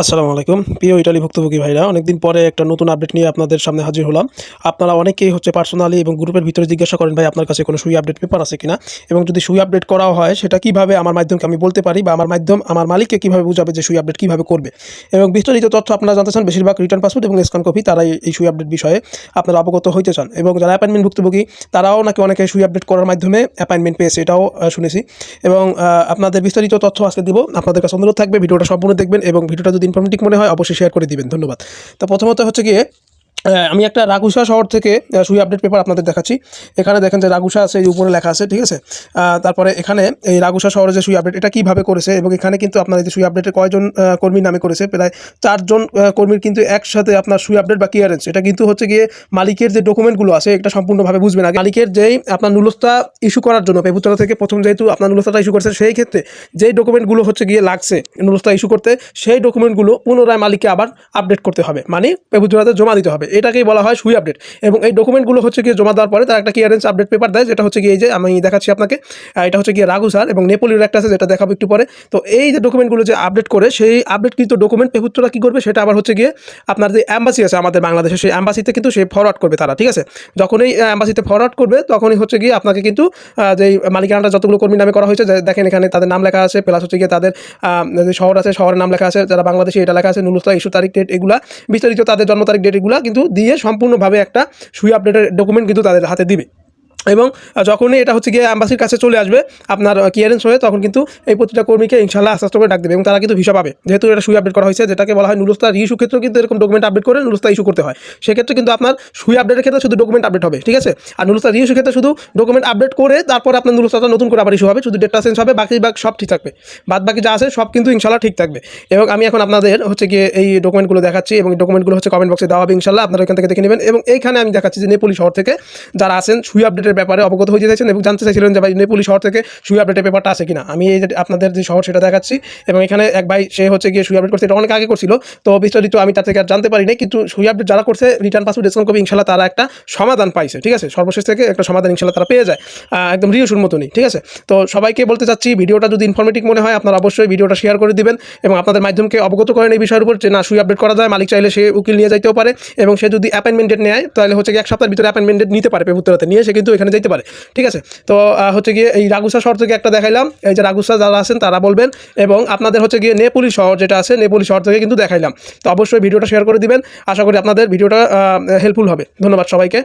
আসসালামু আলাইকুম। প্রিয় ইটালি ভুক্তভোগী ভাইরা, অনেকদিন পরে একটা নতুন আপডেট নিয়ে আপনাদের সামনে হাজির হলাম। আপনারা অনেকেই হচ্ছে পার্সোনালি এবং গ্রুপের ভিতরে জিজ্ঞাসা করেন, ভাই, আপনার কাছে কোনো সুই আপডেট পেপার আছে কিনা? এবং যদি সুই আপডেট করাও হয়, সেটা কীভাবে আমার মাধ্যমকে আমি বলতে পারি বা আমার মাধ্যম, আমার মালিককে কীভাবে বুঝাবে যে সুই আপডেট কীভাবে করবে? এবং বিস্তারিত তথ্য আপনারা জানতে চান, বেশিরভাগ রিটার্ন পাসপোর্ট এবং স্ক্যান কপি তারাই এই সুই আপডেট বিষয়ে আপনারা অবগত হইতে চান। এবং যারা অ্যাপয়েন্টমেন্ট ভুক্তভোগী, তারাও নাকি অনেকে সুই আপডেট করার মাধ্যমে অ্যাপয়েন্টমেন্ট পেয়েছে, এটাও শুনেছি। এবং আপনাদের বিস্তারিত তথ্য আজকে দিব। আপনাদের কাছে অনুরোধ থাকবে, ভিডিওটা সম্পূর্ণ দেখবেন এবং ভিডিওটা যদি ইনফরমেটিভ মনে হয় অবশ্যই শেয়ার করে দিবেন। ধন্যবাদ। তো প্রথমত হচ্ছে গিয়ে আমি একটা রাগুসা শহর থেকে সুই আপডেট পেপার আপনাদের দেখাচ্ছি। এখানে দেখেন যে রাগুসা আছে, এই উপরে লেখা আছে, ঠিক আছে? তারপরে এখানে এই রাগুসা শহরে যে সুই আপডেট এটা কীভাবে করেছে? এবং এখানে কিন্তু আপনার যে সুই আপডেটের কয়জন কর্মীর নামে করেছে? প্রায় চারজন কর্মীর কিন্তু একসাথে আপনার সুই আপডেট বা ক্লিয়ারেন্স এটা কিন্তু হচ্ছে গিয়ে মালিকের যে ডকুমেন্টগুলো আছে, এটা সম্পূর্ণভাবে বুঝবেন আগে। মালিকের যেই আপনার নুলস্তা ইস্যু করার জন্য পেপুতলা থেকে প্রথম যেহেতু আপনার নুলস্তাটা ইস্যু করছে, সেই ক্ষেত্রে যেই ডকুমেন্টগুলো হচ্ছে গিয়ে লাগছে নুলস্তা ইস্যু করতে, সেই ডকুমেন্টগুলো পুনরায় মালিককে আবার আপডেট করতে হবে। মানে পেপুতলাতে জমা দিতে হবে। এটাকেই বলা হয় সুই আপডেট। এবং এই ডকুমেন্টগুলো হচ্ছে গিয়ে জমা দেওয়ার পরে তার একটা ক্লিয়ারেন্স আপডেট পেপার দেয়, যেটা হচ্ছে গিয়ে এই যে আমি দেখাচ্ছি আপনাকে এটা হচ্ছে গিয়ে রাঘু স্যার এবং নেপোলির একটা আছে, যেটা দেখাবো একটু পরে। তো এই যে ডকুমেন্টগুলো যে আপডেট করে, সেই আপডেট কিন্তু ডকুমেন্ট পেপুত্ররা কী করবে, সেটা আবার হচ্ছে গিয়ে আপনার যে অ্যাম্বাসি আছে আমাদের বাংলাদেশে, সেই অ্যাম্বাসিতে কিন্তু সে ফরওয়ার্ড করবে তারা, ঠিক আছে? যখনই অ্যাম্বাসিতে ফরওয়ার্ড করবে, তখনই হচ্ছে গিয়ে আপনাকে কিন্তু যেই মালিকানাটা যতগুলো কর্মী নামে করা হয়েছে দেখেন এখানে তাদের নাম লেখা আছে প্লাস হচ্ছে গিয়ে তাদের শহর আছে, শহরের নাম লেখা আছে, যারা বাংলাদেশে এটা লেখা আছে, নুলুস্তা, ইস্যু তারিখ ডেট এগুলা, বিস্তারিত তাদের জন্ম তারিখ ডেট এগুলা কিন্তু দিয়ে সম্পূর্ণভাবে একটা সুই আপডেটের ডকুমেন্ট কিন্তু তাদের হাতে দিবে। এবং যখনই এটা হচ্ছে গিয়ে অ্যাম্বাসির কাছে চলে আসবে, আপনার ক্লিয়ারেন্স হয়ে তখন কিন্তু এই প্রতিটা কর্মীকে ইনশাল্লাহ আস্তে আস্তে করে ডাক দেবে এবং তারা কিন্তু ভিসা পাবে। যেহেতু এটা সুই আপডেট করা হয়েছে, যেটাকে বলা হয় নুলস্তা ইস্যু ক্ষেত্রেও কিন্তু এরকম ডকুমেন্ট আপডেট করে নুলস্তা ইস্যু করতে হয়। সেক্ষেত্রে কিন্তু আপনার সুই আপডেটের ক্ষেত্রে শুধু ডকুমেন্ট আপডেট হবে, ঠিক আছে? আর নুলস্তা ইস্যু ক্ষেত্রে শুধু ডকুমেন্ট আপডেট করে তারপর আপনার নুলস্তাটা নতুন করে আবার ইস্যু হবে, শুধু ডেটটা চেঞ্জ হবে, বাকি বাকি সব ঠিক থাকবে। বাদ বাকি যা আছে সব কিন্তু ইনশাল্লাহ ঠিক থাকবে। এবং আমি এখন আপনাদের হচ্ছে গিয়ে এই ডকুমেন্টগুলো দেখাচ্ছি এবং ডকুমেন্টগুলো হচ্ছে কমেন্ট বক্সে দেওয়া হবে ইনশাল্লাহ আপনারা এখান থেকে দেখে নেবেন। এবং এইখানে আমি দেখাচ্ছি যে নেপুলি শহর থেকে যারা আছেন, সুই আপডেটের ব্যাপারে অবগত হয়ে চাইছেন এবং জানতে চাইছিলেন যে ভাই নেপুলি শহর থেকে সুই আপডেটের পেপারটা আছে কিনা। আমি এই যে আপনাদের যে শহর সেটা দেখাচ্ছি এবং এখানে এক ভাই, সে হচ্ছে গিয়ে সুই আপডেট করছে। এটা অনেক আগে করছিল, তো বিস্তারিত আমি তার থেকে আর জানতে পারিনি, কিন্তু সুই আপডেট যারা করছে রিটার্ন পাসপোর্ট ডিসকাউন্ট কপি ইনশাল্লাহ তারা একটা সমাধান পাইছে, ঠিক আছে? সর্বশেষ থেকে একটা সমাধান ইনশাল্লাহ তারা পেয়ে যায় একদম রিউসুর মতনই, ঠিক আছে? তো সবাইকে বলতে চাচ্ছি, ভিডিওটা যদি ইনফরমেটিভ মনে হয়, আপনারা অবশ্যই ভিডিওটা শেয়ার করে দিবেন এবং আপনাদের মাধ্যমকে অবগত করেন এই বিষয়ের উপর যে না, সুই আপডেট করা যায়, মালিক চাইলে সে উকিল নিয়ে যাইতেও পারে এবং সে যদি অ্যাপয়েন্টমেন্ট নেয়, তাহলে হচ্ছে এক সপ্তাহের ভিতরে অ্যাপয়েন্টমেন্ট নিতে পারে পেপুত্তরাতে নিয়ে সে কিন্তু এখানে যেতে পারে। ঠিক আছে? তো হচ্ছে গিয়ে এই রাগুসা শহর থেকে একটা দেখাইলাম। এই যে রাগুসা যারা আছেন তারা বলবেন এবং আপনাদের হচ্ছে গিয়ে নেপুলি শহর যেটা আছে, নেপুলি শহর থেকে কিন্তু দেখাইলাম। তো অবশ্যই ভিডিওটা শেয়ার করে দিবেন। আশা করি আপনাদের ভিডিওটা হেল্পফুল হবে। ধন্যবাদ সবাইকে।